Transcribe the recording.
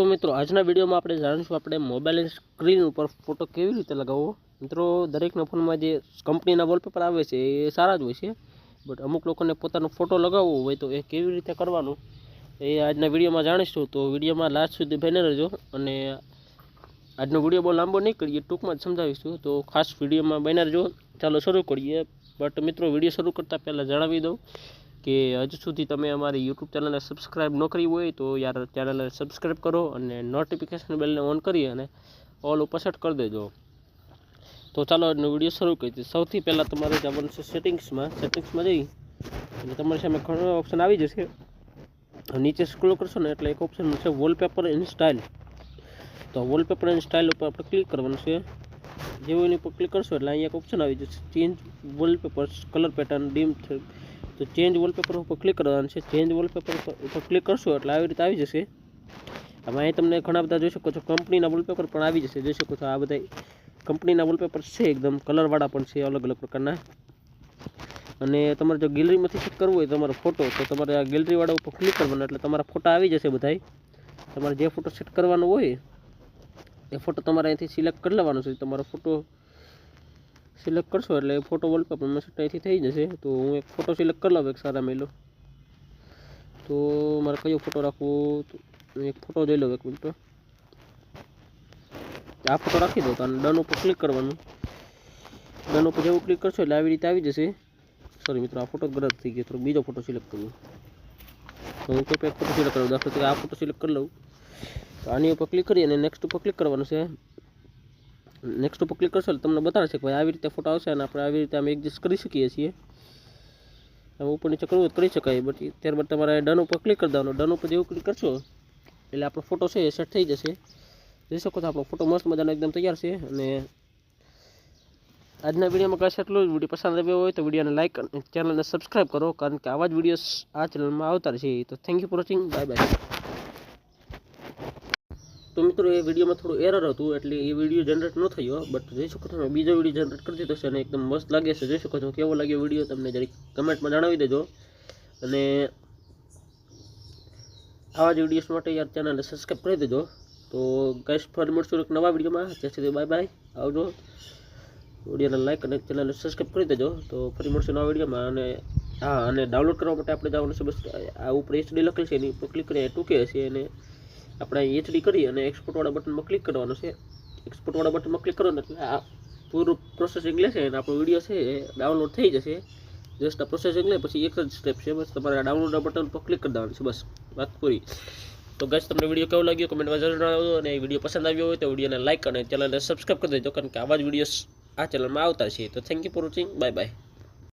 તો મિત્રો, આજના વિડીયોમાં આપણે જાણીશું આપણે મોબાઈલની સ્ક્રીન ઉપર ફોટો કેવી રીતે લગાવવો. મિત્રો, દરેકના ફોનમાં જે કંપનીના વોલપેપર આવે છે, એ સારા જ હોય છે. બટ અમુક લોકોને પોતાનો ફોટો લગાવવો હોય તો એ કેવી રીતે કરવાનું, એ આજના વિડીયોમાં જાણીશું. તો વિડીયોમાં લાસ્ટ સુધી બને રહેજો અને આજનો વીડિયો બહુ લાંબો નહીં કરીએ ટૂંકમાં જ સમજાવીશું. તો ખાસ વિડીયોમાં બને રહેજો. ચાલો શરૂ કરીએ. બટ મિત્રો, વીડિયો શરૂ કરતાં પહેલાં જણાવી દઉં. કે હજુ સુધી તમે અમારી યુટ્યુબ ચેનલને સબસ્ક્રાઈબ ન કરી હોય તો યાર ચેનલને સબસ્ક્રાઈબ કરો અને નોટિફિકેશન બેલને ઓન કરી અને ઓલ ઉપર સેટ કરી દેજો. તો ચાલો એનો વીડિયો શરૂ કરી દઈએ સૌથી પહેલાં તમારે જવાનું છે સેટિંગ્સમાં સેટિંગ્સમાં જઈ અને તમારી સામે ઘણો ઓપ્શન આવી જશે. નીચે સ્ક્રોલ કરશો ને એટલે એક ઓપ્શન છે વોલપેપર ઇન સ્ટાઇલ તો વોલપેપર ઇન સ્ટાઇલ ઉપર આપણે ક્લિક કરવાનું છે. જેવું એની ઉપર ક્લિક કરશો એટલે અહીંયા એક ઓપ્શન આવી જશે. Change wallpaper colour pattern dim તો ચેન્જ વોલપેપર ઉપર ક્લિક કરવાનું છે. ચેન્જ વોલપેપર ઉપર ક્લિક કરશો એટલે આવી રીતે આવી જશે. આમાં અહીં તમને ઘણા બધા જોઈ શકો છો કંપનીના વોલપેપર પણ આવી જશે. જોઈ શકો છો આ બધા કંપનીના વોલપેપર છે એકદમ. કલરવાળા પણ છે અલગ અલગ પ્રકારના. અને તમારે જો ગેલેરીમાંથી ચેક કરવું હોય તમારો ફોટો તો તમારે આ ગેલેરીવાળા ઉપર ક્લિક કરવાનો એટલે તમારા ફોટા આવી જશે બધાય. તમારે જે ફોટો સેટ કરવાનો હોય, એ ફોટો તમારે અહીંથી સિલેક્ટ કરી લેવાનો છે. તમારો ફોટો સિલેક્ટ કરશો એટલે એ ફોટો વોલપેપરમાં સેટ અહીંથી થઈ જશે. તો હું એક ફોટો સિલેક્ટ કરી લઉં એક સારા મેલો. તો મારે કયો ફોટો રાખવો? એક ફોટો જોઈ લઉં એક મિનિટ આ ફોટો રાખી દો તો ડન ઉપર ક્લિક કરવાનું. ડન ઉપર જેવું ક્લિક કરશો એટલે આવી રીતે આવી જશે. સોરી મિત્રો, આ ફોટો ગરજ થઈ ગયો. થોડો બીજો ફોટો સિલેક્ટ કરું તો હું કોઈ એક ફોટો સિલેક્ટ કરું. દાખલો તરીકે આ ફોટો સિલેક્ટ કરી લઉં. તો આની ઉપર ક્લિક કરી અને નેક્સ્ટ ઉપર ક્લિક કરવાનું છે. નેક્સ્ટ ઉપર ક્લિક કરશો એટલે તમને બતાવે છે કે ભાઈ આવી રીતે ફોટો આવશે અને આપણે આવી રીતે અમે એડજસ્ટ કરી શકીએ છીએ. આમ ઉપર નીચે કરવું કરી શકાય બટ ત્યારબાદ તમારે ડન ઉપર ક્લિક કરી દેવાનું. ડન ઉપર જેવું ક્લિક કરશો, એટલે આપણો ફોટો છે એ સેટ થઈ જશે. જોઈ શકો છો, આપણો ફોટો મસ્ત મજાનો એકદમ તૈયાર છે અને આજના વિડીયોમાં કાંઈ એટલું જ. વીડિયો પસંદ આવ્યો હોય તો વિડીયોને લાઇક અને ચેનલને સબસ્ક્રાઈબ કરો, કારણ કે આવા જ વિડીયોસ આ ચેનલમાં આવતા છે તો thank you for watching bye bye તો મિત્રો, એ વિડીયોમાં થોડું એરર હતું, એટલે એ વીડિયો જનરેટ ન થયો બટ જોઈ શકો તમે બીજો વીડિયો જનરેટ કરી દીધો છે અને એકદમ મસ્ત લાગે છે, જોઈ શકો છો, કેવો લાગ્યો વીડિયો તમને જરીક કમેન્ટમાં જણાવી દેજો. અને આવા જ વિડીયોઝ માટે યાર ચેનલને સબસ્ક્રાઈબ કરી દેજો. તો ગાઈસ ફરી મળશું એક નવા વિડીયોમાં. ત્યાં સુધી બાય બાય આવજો. વિડીયોને લાઈક અને ચેનલને સબસ્ક્રાઈબ કરી દેજો. તો ફરી મળશું નવા વિડીયોમાં. અને હા, અને ડાઉનલોડ કરવા માટે આપણે જવાનું છે, બસ આ ઉપર એચડી લખેલ છે, એની ઉપર ક્લિક કરીને ટૂંકે હશે, અને આપણે એચડી કરી અને એક્સપોર્ટવાળા બટનમાં ક્લિક કરવાનું છે. એક્સપોર્ટવાળા બટનમાં ક્લિક કરો ને એટલે આ પૂરું પ્રોસેસિંગ લેશે અને આપણો વીડિયો છે એ ડાઉનલોડ થઈ જશે. જસ્ટ આ પ્રોસેસિંગ લે, પછી એક જ સ્ટેપ છે. બસ તમારે આ ડાઉનલોડ બટન પર ક્લિક કરી દેવાનું છે. બસ, વાત પૂરી. તો ગાઈસ તમને વીડિયો કેવો લાગ્યો? કમેન્ટમાં જરૂર જણાવજો અને વીડિયો પસંદ આવ્યો હોય તો વિડીયોને લાઇક અને ચેનલને સબસ્ક્રાઈબ કરી દેજો. કારણ કે આવા જ વીડિયો આ ચેનલમાં આવતા છે. તો thank you for watching bye bye